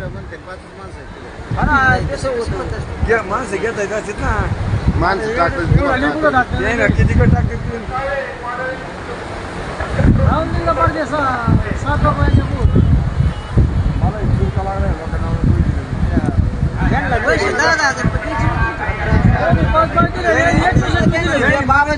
अशी बाईट दिलं म्हणते पाच माणसं आहेत तिथे. माणसं घेत आहेत असतात ना माणसं टाकतात ते ना किती कट टाकतात ते. मला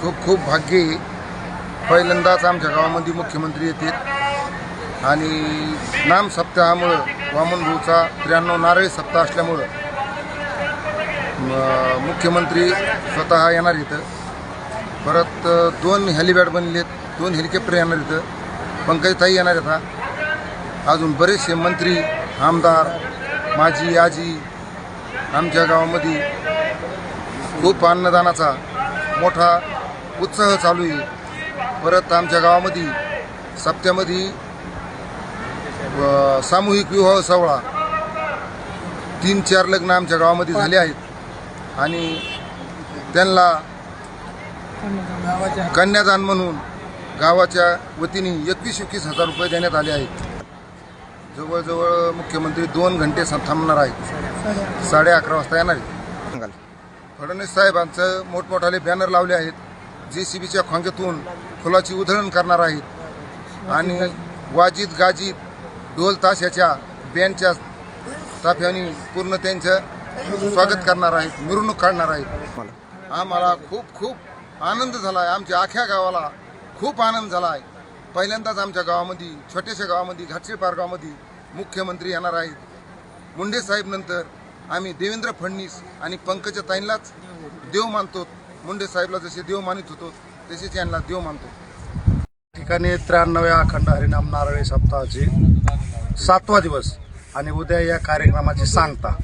खूप खूप भाग्य आहे. पहिल्यांदाच आमच्या गावामध्ये मुख्यमंत्री येतील. आणि नाम सप्ताहामुळं वामन भाऊचा त्र्याण्णव नारळी सप्ताह असल्यामुळं मुख्यमंत्री स्वतः येणार इथं. परत दोन हेलिपॅड बनले दोन हेलिकॉप्टर येणार इथं. पंकजताई येणार आहेत अजून बरेचसे मंत्री आमदार माझी आजी आमच्या गावामध्ये खूप अन्नदानाचा मोठा उत्साह चालू आहे. परत आमच्या गावामध्ये सप्त्यामध्ये सामूहिक विवाह सोहळा. तीन चार लग्न आमच्या गावामध्ये झाले आहेत. आणि त्यांना कन्यादान म्हणून गावाच्या वतीने एकवीस एकवीस हजार रुपये देण्यात आले आहेत. जवळजवळ मुख्यमंत्री दोन घंटे थांबणार आहेत. साडे अकरा वाजता येणार आहेत. फडणवीस साहेबांचं मोठमोठाले बॅनर लावले आहेत. जे सी बीच्या खोंग्यातून फुलाची उधळण करणार आहेत. आणि वाजीत गाजीत ढोल ताशाच्या बँडच्या ताफ्याने पूर्ण त्यांचं स्वागत करणार आहेत मिरवणूक काढणार आहेत. आम्हाला खूप खूप आनंद झाला आहे आमच्या आख्या गावाला खूप आनंद झाला आहे पहिल्यांदाच आमच्या गावामध्ये छोट्याशा गावामध्ये घाटशेपार गावामध्ये मुख्यमंत्री येणार आहेत. मुंडे साहेब नंतर आम्ही देवेंद्र फडणवीस आणि पंकजा ताईंलाच देव मानतो. मुंडे साहेबला जसे देव मानित होतो तसेच यांना देव मानतो. ठिकाणी त्र्याण्णव्या अखंड हरिनाम नारळी सप्ताहाचे सातवा दिवस आणि उद्या या कार्यक्रमाची सांगता.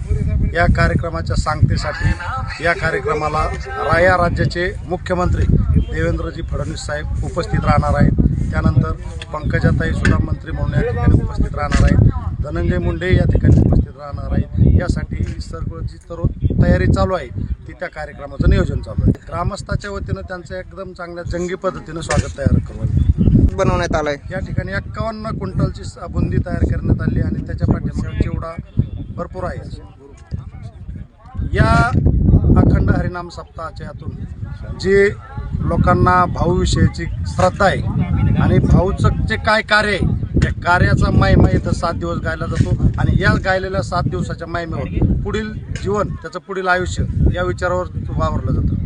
या कार्यक्रमाच्या सांगतेसाठी या कार्यक्रमाला राया राज्याचे मुख्यमंत्री देवेंद्रजी फडणवीस साहेब उपस्थित राहणार आहेत. त्यानंतर पंकजाताई सुद्धा मंत्री म्हणून या ठिकाणी उपस्थित राहणार आहेत. धनंजय मुंडे या ठिकाणी उपस्थित राहणार आहेत यासाठी सर्व जी सर्व तयारी चालू आहे ती त्या कार्यक्रमाचं नियोजन चालू आहे. ग्रामस्थाच्या वतीनं त्यांचं एकदम चांगल्या जंगी पद्धतीनं स्वागत तयार करू बनवण्यात आलाय. या ठिकाणी एक्कावन्न क्विंटलची बुंदी तयार करण्यात आली आणि त्याच्या पाठीमागे चिवडा भरपूर आहे. या अखंड हरिनाम सप्ताहाच्या यातून जे लोकांना भाऊविषयीची श्रद्धा आहे आणि भाऊचं जे काय कार्य आहे त्या कार्याचा महिमा इथं सात दिवस गायला जातो आणि या गायलेल्या सात दिवसाच्या महिमेवर पुढील जीवन त्याचं पुढील आयुष्य या विचारावर वावरलं जातं.